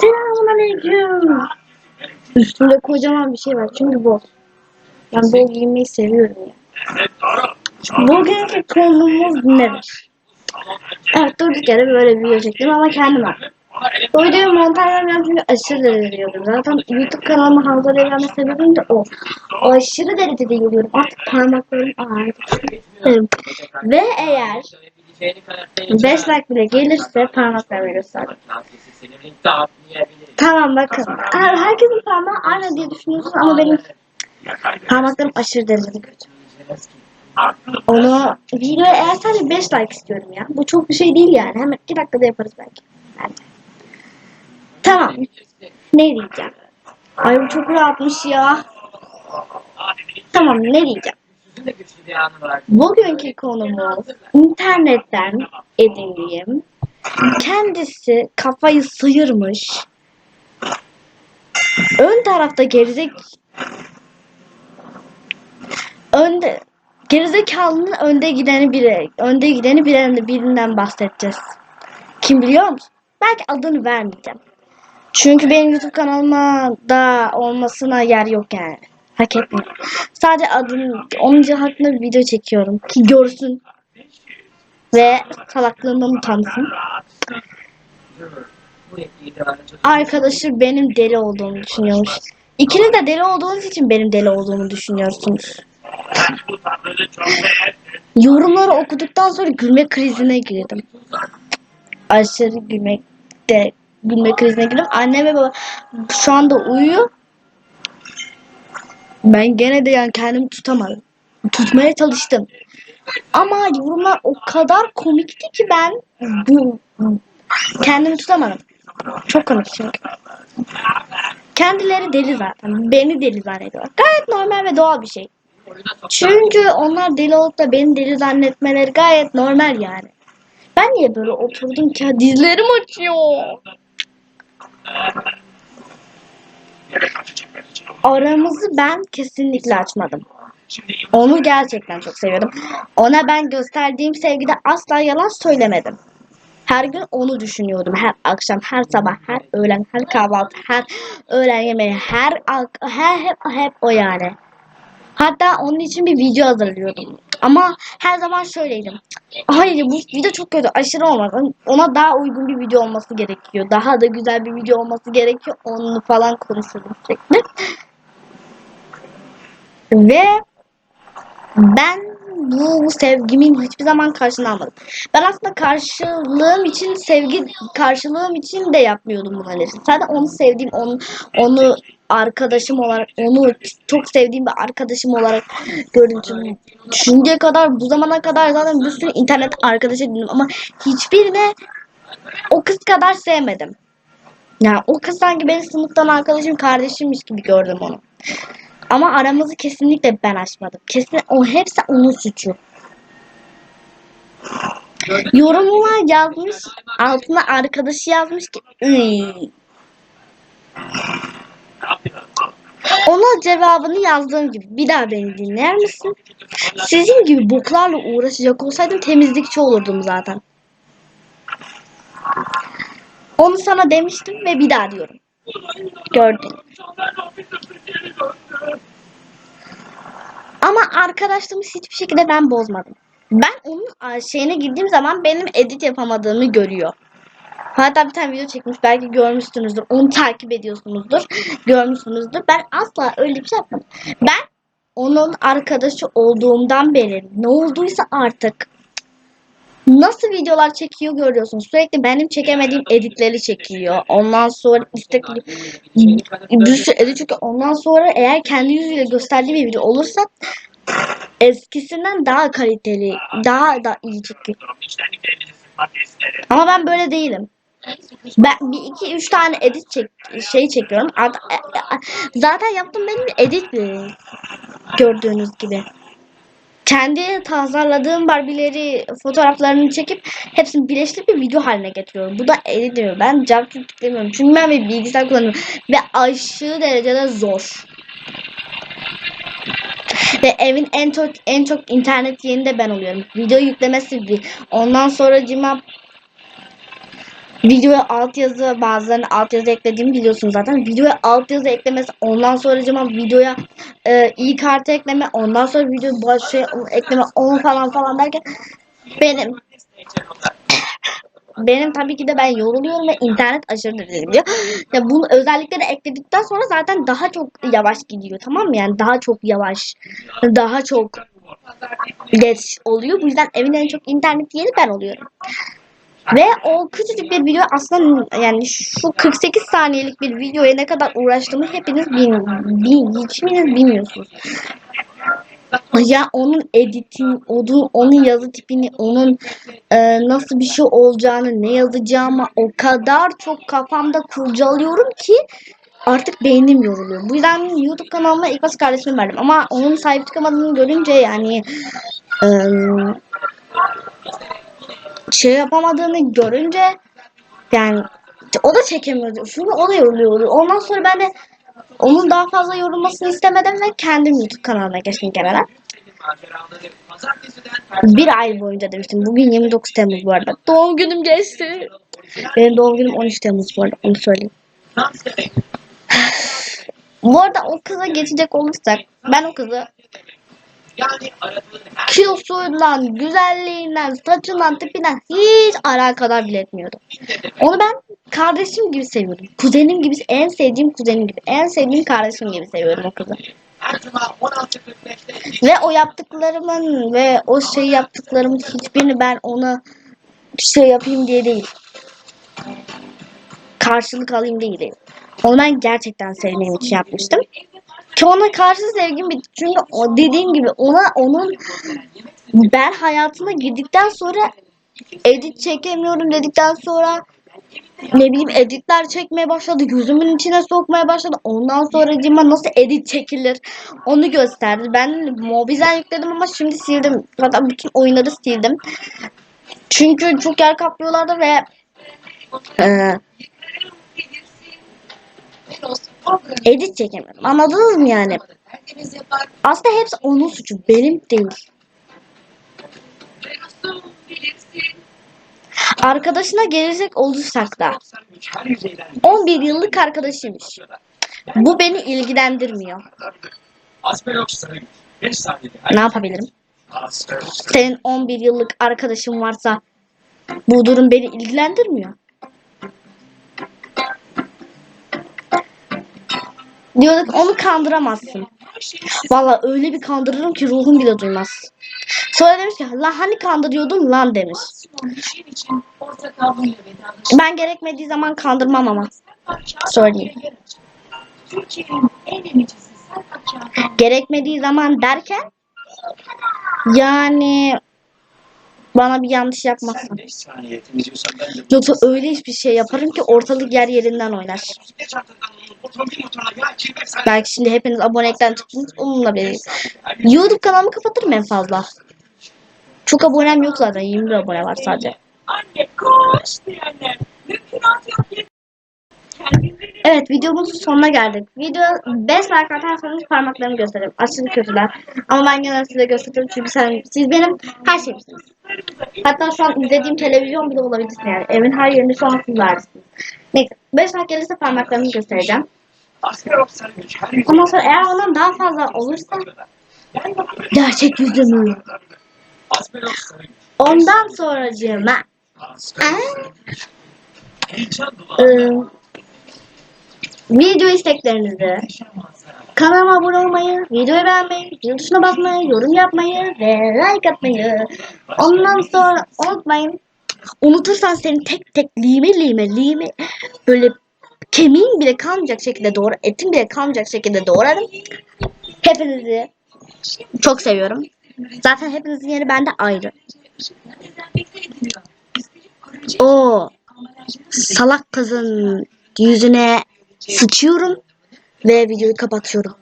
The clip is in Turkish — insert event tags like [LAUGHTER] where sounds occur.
Selamünaleyküm. Üstümde kocaman bir şey var çünkü bol. Ben bol giymeyi seviyorum ya. Bugünkü konumuz nedir? Evet durduk yere böyle bir video çektim ama kendim yaptım. Bu videoyu montajlamıyorum çünkü aşırı derecede yiyorum. Zaten YouTube kanalıma hazırlayan sebebim de o. O aşırı derecede yiyorum. Artık parmaklarım ağrıdı. Ve eğer 5 like bile gelirse parmaklarımı gösterdim. Tamam bakın. Her- Herkesin parmağı aynı diye düşünüyorsunuz ama benim parmaklarım aşırı derecede kötü. Onu videoya eğer sadece 5 like istiyorum ya. Bu çok bir şey değil yani. Hemen 2 dakikada yaparız belki. Bence. Tamam. Ne diyeceğim? Ay bu çok rahatmış ya. Tamam ne diyeceğim? Bugünkü konumuz internetten edindiğim kendisi kafayı sıyırmış ön tarafta gerizek önde gerizekalının önde gideni biri önde gideni birinden, birinden bahsedeceğiz. Kim biliyor musun? Belki adını vermeyeceğim. Çünkü benim YouTube kanalıma da olmasına yer yok yani. Hak etmiyor. Sadece adını, onun hakkında bir video çekiyorum ki görsün ve salaklığından utansın. Arkadaşı benim deli olduğumu düşünüyormuş. İkiniz de deli olduğunuz için benim deli olduğumu düşünüyorsunuz. Yorumları okuduktan sonra gülme krizine girdim. Aşırı gülmekte gülme krizine girdim. Annem ve baba şu anda uyuyor. Ben gene de yani kendimi tutamadım. Tutmaya çalıştım. Ama yorumlar o kadar komikti ki ben bu kendimi tutamadım. Çok komik çünkü. Kendileri deli zaten. Beni deli zannediyorlar. Gayet normal ve doğal bir şey. Çünkü onlar deli olup da beni deli zannetmeleri gayet normal yani. Ben niye böyle oturdum ki? Dizlerim açıyor. Aramızı ben kesinlikle açmadım. Onu gerçekten çok seviyordum. Ona ben gösterdiğim sevgide asla yalan söylemedim. Her gün onu düşünüyordum. Her akşam, her sabah, her öğlen, her kahvaltı, her öğlen yemeği, her her hep hep o yani. Hatta onun için bir video hazırlıyordum. Ama her zaman şöyleydim. Hayır bu video çok kötü. Aşırı olmaz. Ona daha uygun bir video olması gerekiyor. Daha da güzel bir video olması gerekiyor. Onu falan konuşurdum sürekli. Ve ben bu sevgimin hiçbir zaman karşılığını almadım. Ben aslında karşılığım için sevgi karşılığım için de yapmıyordum bunları. Sadece onu sevdiğim, onu, onu arkadaşım olarak, onu çok sevdiğim bir arkadaşım olarak. Çünkü Şimdiye kadar, bu zamana kadar zaten bir sürü internet arkadaşı edindim ama hiçbirine o kız kadar sevmedim. Yani o kız sanki benim sınıftan arkadaşım, kardeşimmiş gibi gördüm onu. Ama aramızı kesinlikle ben açmadım. Kesin o hepsi onun suçu. Yorumlar yazmış, altına arkadaşı yazmış ki "Iy." Ona cevabını yazdığım gibi bir daha beni dinler misin? Sizin gibi boklarla uğraşacak olsaydım temizlikçi olurdum zaten. Onu sana demiştim ve bir daha diyorum. Gördün. Ama arkadaşlığımı hiçbir şekilde ben bozmadım. Ben onun şeyine girdiğim zaman benim edit yapamadığımı görüyor. Hatta bir tane video çekmiş belki görmüşsünüzdür. Onu takip ediyorsunuzdur. Görmüşsünüzdür. Ben asla öyle bir şey yapmadım. Ben onun arkadaşı olduğumdan beri ne olduysa artık nasıl videolar çekiyor görüyorsunuz. Sürekli benim çekemediğim editleri çekiyor. Ondan sonra işte bir sürü edit çünkü ondan sonra eğer kendi yüzüyle gösterdiği bir video olursa eskisinden daha kaliteli, daha da iyi çekiyor. Ama ben böyle değilim. Ben bir iki üç tane edit çek şey çekiyorum. E- e- Zaten yaptığım benim edit değil. Gördüğünüz gibi. Kendi tasarladığım Barbie'leri fotoğraflarını çekip hepsini birleştirip bir video haline getiriyorum. Bu da edit diyor. Ben cam demiyorum. Çünkü ben bir bilgisayar kullanıyorum. Ve aşırı derecede zor. Ve evin en çok en çok internet yerinde ben oluyorum. Video yüklemesi bir. Ondan sonra cima Videoya altyazı bazılarını altyazı eklediğimi biliyorsunuz zaten. Videoya altyazı eklemesi ondan sonra zaman videoya e, iyi kartı ekleme ondan sonra video baş şey ekleme onu falan falan derken benim benim tabii ki de ben yoruluyorum ve internet aşırı derecede. Ya bunu özellikleri ekledikten sonra zaten daha çok yavaş gidiyor tamam mı? Yani daha çok yavaş, daha çok geç oluyor. Bu yüzden evin en çok internet yeri ben oluyorum. Ve o küçücük bir video aslında yani şu 48 saniyelik bir videoya ne kadar uğraştığımı hepiniz bil, bil, hiçbiriniz bilmiyorsunuz. Ya onun editin, onun, onun yazı tipini, onun e, nasıl bir şey olacağını, ne yazacağımı o kadar çok kafamda kurcalıyorum ki artık beynim yoruluyor. Bu yüzden YouTube kanalıma ilk başta kardeşimi verdim. Ama onun sahip çıkamadığını görünce yani e, şey yapamadığını görünce yani o da çekemiyordu. Çünkü o da yoruluyordu. Ondan sonra ben de onun daha fazla yorulmasını istemedim ve kendim YouTube kanalına geçtim kenara. Bir ay boyunca demiştim. Bugün 29 Temmuz bu arada. Doğum günüm geçti. Benim doğum günüm 13 Temmuz bu arada. Onu söyleyeyim. [SIGHS] Bu arada o kıza geçecek olursak ben o kızı kilosundan, güzelliğinden, saçından, tipinden hiç alakadar bile etmiyordum. Onu ben kardeşim gibi seviyordum. Kuzenim gibi, en sevdiğim kuzenim gibi, en sevdiğim kardeşim gibi seviyordum o kızı. Ve o yaptıklarımın ve o şey yaptıklarımın hiçbirini ben ona şey yapayım diye değil. Karşılık alayım diye değil. Onu ben gerçekten sevdiğim için yapmıştım. Ona karşı sevgim bitti. Çünkü o dediğim gibi ona onun ben hayatına girdikten sonra edit çekemiyorum dedikten sonra ne bileyim editler çekmeye başladı. Gözümün içine sokmaya başladı. Ondan sonra cima nasıl edit çekilir onu gösterdi. Ben Mobizen yükledim ama şimdi sildim. Hatta bütün oyunları sildim. Çünkü çok yer kaplıyorlardı ve e, edit çekemiyorum. Anladınız mı yani? Aslında hepsi onun suçu. Benim değil. Arkadaşına gelecek olursak da 11 yıllık arkadaşıymış. Bu beni ilgilendirmiyor. Ne yapabilirim? Senin 11 yıllık arkadaşın varsa bu durum beni ilgilendirmiyor. Diyorduk onu kandıramazsın. Valla öyle bir kandırırım ki ruhum bile duymaz. Sonra demiş ki la hani kandırıyordun lan demiş. Ben gerekmediği zaman kandırmam ama. Söyleyeyim. Gerekmediği zaman derken yani bana bir yanlış yapmazsın. Yoksa öyle hiçbir şey yaparım ki ortalık yer yerinden oynar. Belki şimdi hepiniz abonelikten çıktınız onunla değil. YouTube kanalımı kapatırım en fazla. Çok abonem yok zaten. 21 abone var sadece. Anne koş diyenler. Mümkünat yok Evet videomuzun sonuna geldik. Video 5 like atarsanız parmaklarımı gösteririm. Aşırı kötüler. Ama ben genelde size gösteririm çünkü sen, siz benim her şeyimsiniz. Hatta şu an izlediğim televizyon bile olabilirsiniz yani. Evin her yerinde şu an siz varsınız. Neyse 5 like gelirse parmaklarımı göstereceğim. Ondan sonra eğer ondan daha fazla olursa gerçek yüzümü. Ondan sonracığıma Asker Heyecan dolu e, anlar. Video isteklerinizi. Kanalıma abone olmayı, videoyu beğenmeyi, zil tuşuna basmayı, yorum yapmayı ve like atmayı. Ondan sonra unutmayın. Unutursan seni tek tek lime lime lime böyle kemiğin bile kalmayacak şekilde doğru, etin bile kalmayacak şekilde doğrarım. Hepinizi çok seviyorum. Zaten hepinizin yeri bende ayrı. O salak kızın yüzüne sıçıyorum ve videoyu kapatıyorum.